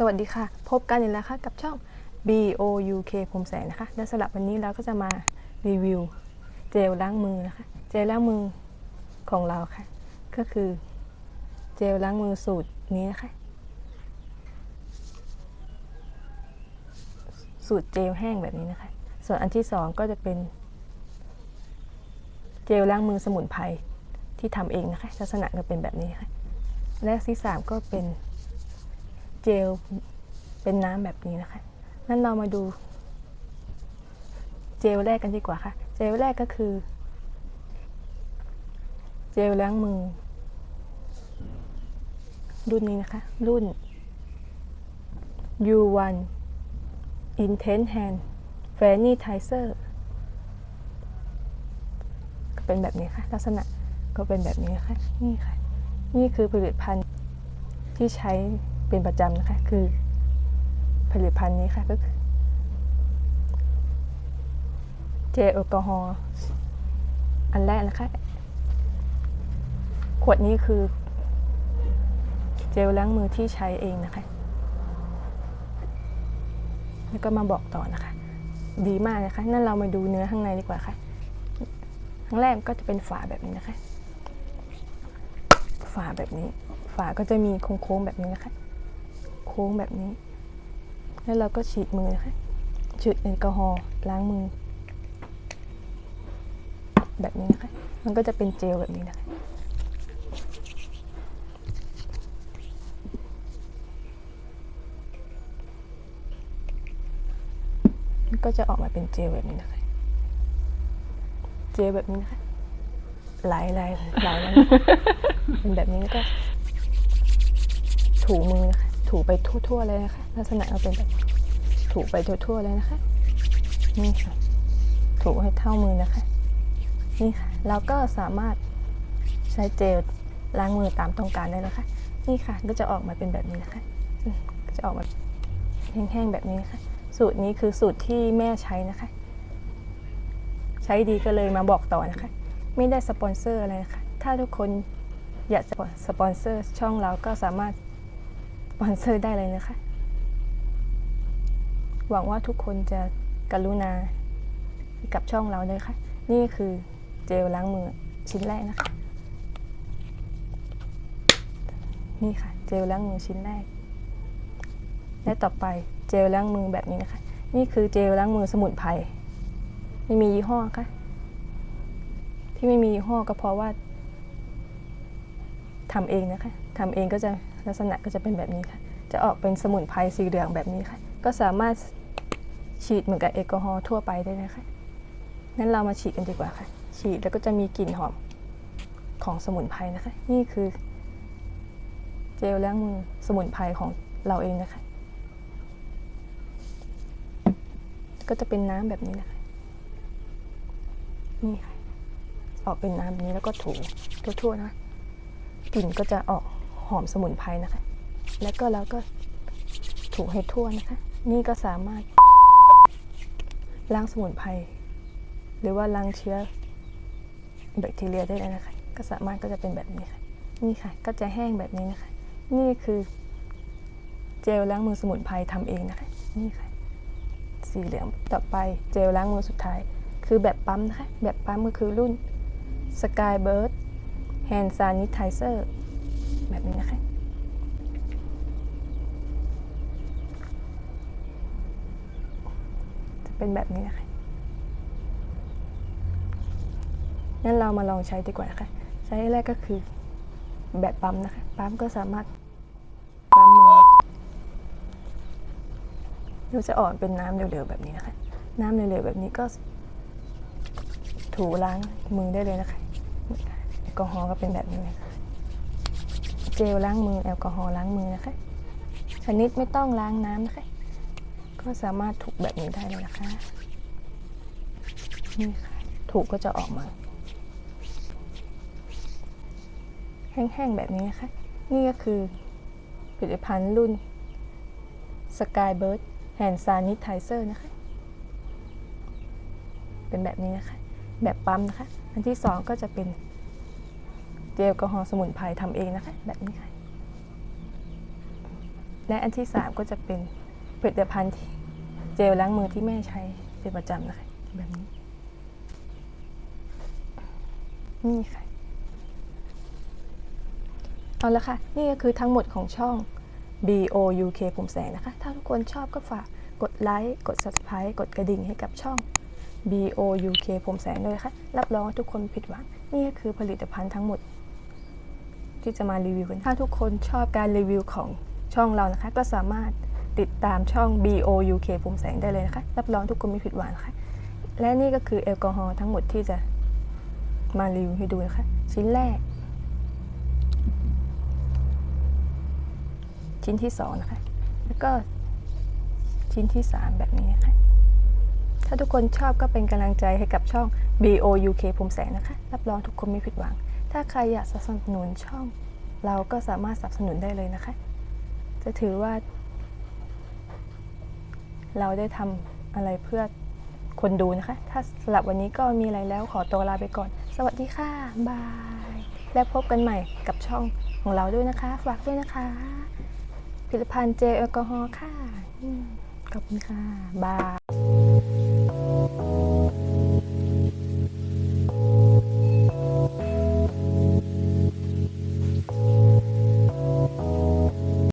สวัสดีค่ะ พบกันอีกแล้วค่ะกับช่อง B O U K ผมแสงนะคะ และสำหรับวันนี้เราก็จะมารีวิวเจลล้างมือนะคะ เจลล้างมือของเราค่ะ ก็คือเจลล้างมือสูตรนี้นะคะ สูตรเจลแห้งแบบนี้นะคะ ส่วนอันที่สองก็จะเป็น เจลล้างมือสมุนไพรที่ทำเองนะคะ ลักษณะก็เป็นแบบนี้ค่ะและที่สามก็เป็น จลเป็นน้ำแบบนี้นะคะนั่นเรามาดูเจลแรกกันดีกว่าค่ะ เจลแรกก็คือ เจลล้างมือ รุ่นนี้นะคะ รุ่น U1 Intense Hand Sanitizer ก็เป็นแบบนี้ค่ะ ลักษณะก็เป็นแบบนี้นะคะนี่ค่ะ นี่คือผลิตภัณฑ์ที่ใช้ เป็นประจำนะคะ คือผลิตภัณฑ์นี้ค่ะก็คือเจลแอลกอฮอล์อันแรกนะคะ ขวดนี้คือ เจลล้างมือที่ใช้เองนะคะ แล้วก็มาบอกต่อนะคะ ดีมากนะคะ นั่นเรามาดูเนื้อข้างในดีกว่าค่ะครั้งแรกก็จะเป็นฝาแบบนี้นะคะ ฝาแบบนี้ ฝาก็จะมีโค้งๆแบบนี้นะคะ โค้งแบบนี้ แล้วเราก็ฉีดมือนะคะฉีดแอลกอฮอล์ล้างมือ แบบนี้นะคะ มันก็จะเป็นเจลแบบนี้นะคะมันก็จะออกมาเป็นเจลแบบนี้นะคะ เจลแบบนี้นะคะหลายลายหลายแล้วเป็นแบบนี้แล้วก็ถูมือนะคะ ถูไปทั่วๆเลยนะคะลักษณะเราเป็นแบบถูไปทั่วๆเลยนะคะ นี่ค่ะ ถูให้เท่ามือนะคะ นี่ค่ะเราก็สามารถใช้เจลล้างมือตามต้องการได้นะคะ นี่ค่ะก็จะออกมาเป็นแบบนี้นะคะจะออกมาแห้งๆแบบนี้นะคะ สูตรนี้คือสูตรที่แม่ใช้นะคะ ใช้ดีก็เลยมาบอกต่อนะคะ ไม่ได้สปอนเซอร์อะไรนะคะ ถ้าทุกคนอยากจะสปอนเซอร์ช่องเราก็สามารถ ปอนเซอร์ได้เลยนะคะ หวังว่าทุกคนจะกรุณากับช่องเราเลยค่ะ นี่คือเจลล้างมือชิ้นแรกนะคะ นี่ค่ะ เจลล้างมือชิ้นแรก และต่อไปเจลล้างมือแบบนี้นะคะ นี่คือเจลล้างมือสมุนไพรไม่มียี่ห้อค่ะ ที่ไม่มียี่ห้อก็เพราะว่าทำเองนะคะทำเองก็จะ ลักษณะก็จะเป็นแบบนี้ค่ะ จะออกเป็นสมุนไพรสีเหลืองแบบนี้ค่ะ ก็สามารถฉีดเหมือนกับแอลกอฮอล์ทั่วไปได้นะคะงั้นเรามาฉีดกันดีกว่าค่ะ ฉีดแล้วก็จะมีกลิ่นหอมของสมุนไพรนะคะ นี่คือ เจลล้างมือสมุนไพรของเราเองนะคะ ก็จะเป็นน้ำแบบนี้นะคะ นี่ค่ะ ออกเป็นน้ำแบบนี้แล้วก็ถูทั่วๆนะกลิ่นก็จะออก หอมสมุนไพรนะคะ แล้วก็เราก็ถูให้ทั่วนะคะ นี่ก็สามารถล้างสมุนไพรหรือว่าล้างเชื้อแบคทีเรียได้เลยนะคะ ก็สามารถก็จะเป็นแบบนี้ค่ะ นี่ค่ะ ก็จะแห้งแบบนี้นะคะ นี่คือเจลล้างมือสมุนไพรทำเองนะคะ นี่ค่ะ สีเหลือง ต่อไปเจลล้างมือสุดท้าย คือแบบปั๊มนะคะ แบบปั๊มก็คือรุ่น Sky Bird Hand Sanitizer แบบนี้นะคะจะเป็นแบบนี้นะคะงั้นเรามาลองใช้ดีกว่านะคะใช้แรกก็คือแบบปั๊มนะคะปั๊มก็สามารถปั๊มมือเดี๋ยวจะอ่อกเป็นน้ำเร็วๆแบบนี้นะคะ น้ำเร็วๆแบบนี้ก็ ถูล้างมือได้เลยนะคะแอลกอฮอล์ก็เป็นแบบนี้เลยค่ะ เจลล้างมือแอลกอฮอล์ล้างมือนะคะ ชนิดไม่ต้องล้างน้ำนะคะ ก็สามารถถูกแบบนี้ได้เลยนะคะ นี่ค่ะ ถูกก็จะออกมา แห้งๆแบบนี้นะคะ นี่ก็คือผลิตภัณฑ์รุ่น Sky Bird Hand Sanitizer นะคะ เป็นแบบนี้นะคะ แบบปั๊มนะคะ อันที่สองก็จะเป็น จลแอลกอฮอล์สมุนไพรทำเองนะคะ แบบนี้ค่ะและอันที่สามก็จะเป็นผลิตภัณฑ์เจลล้างมือที่แม่ใช้เป็นประจำนะคะ แบบนี้ นี่ค่ะ เอาละค่ะ นี่ก็คือทั้งหมดของช่อง B O U K ผมแสงนะคะ ถ้าทุกคนชอบก็ฝากกดไลค์กด subscribe กดกระดิ่งให้กับช่อง B O U K ผมแสงด้วยค่ะรับรองว่าทุกคนผิดหวัง นี่ก็คือผลิตภัณฑ์ทั้งหมด ที่จะมารีวิวกันถ้าทุกคนชอบการรีวิวของช่องเรานะคะ ก็สามารถติดตามช่อง B O U K ผมแสงได้เลยนะคะ รับรองทุกคนไม่ผิดหวังนะคะ และนี่ก็คือแอลกอฮอล์ทั้งหมดที่จะมารีวิวให้ดูนะคะ ชิ้นแรก ชิ้นที่สองนะคะ แล้วก็ชิ้นที่สามแบบนี้นะคะ ถ้าทุกคนชอบก็เป็นกำลังใจให้กับช่อง BOUK ภูมิแสงนะคะ รับรองทุกคนไม่ผิดหวัง ถ้าใครอยากสนับสนุนช่อง เราก็สามารถสนับสนุนได้เลยนะคะ จะถือว่า เราได้ทำอะไรเพื่อคนดูนะคะ ถ้าสำหรับวันนี้ก็มีอะไรแล้วขอตัวลาไปก่อน สวัสดีค่ะบาย และพบกันใหม่กับช่องของเราด้วยนะคะ ฝากด้วยนะคะผลิตภัณฑ์เจลแอลกอฮอล์ค่ะขอบคุณค่ะบาย